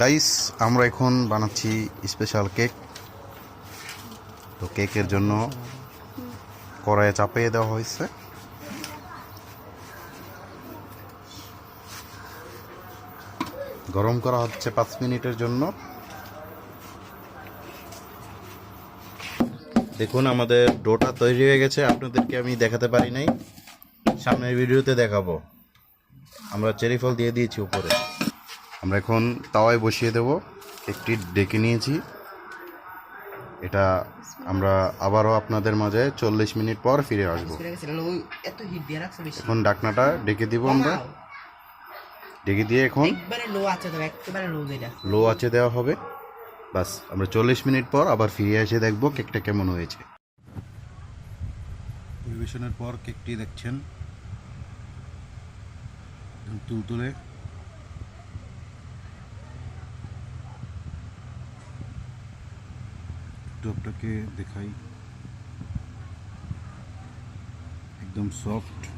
Guys আমরা এখন বানাচ্ছি স্পেশাল কেক তো কেকের জন্য কড়াইয়ে চাপিয়ে দেওয়া হয়েছে। গরম করা হচ্ছে পাঁচ মিনিটের জন্য। দেখুন, আমাদের ডোটা তৈরি হয়ে গেছে। আপনাদেরকে আমি দেখাতে পারি নাই। সামনের ভিডিওতে দেখাবো। আমরা চেরি ফল দিয়ে দিয়েছি উপরে। আমরা এখন তাওয়ায় বসিয়ে দেব। একটি ডেকে নিয়েছি। এটা আমরা আবারও আপনাদের মাঝে চল্লিশ মিনিট পর ফিরে আসব। এত হিট দিয়ে রাখছে বেশি। এখন ডাকনাটা ডেকে দিব আমরা। ডেকে দিয়ে এখন লো আছে দেওয়া হবে। বাস আমরা চল্লিশ মিনিট পর আবার ফিরে এসে দেখব কেকটা কেমন হয়েছে। পরিবেশনের পর কেকটি দেখছেন। তুলতুলে আপনাকে দেখাই। একদম সফট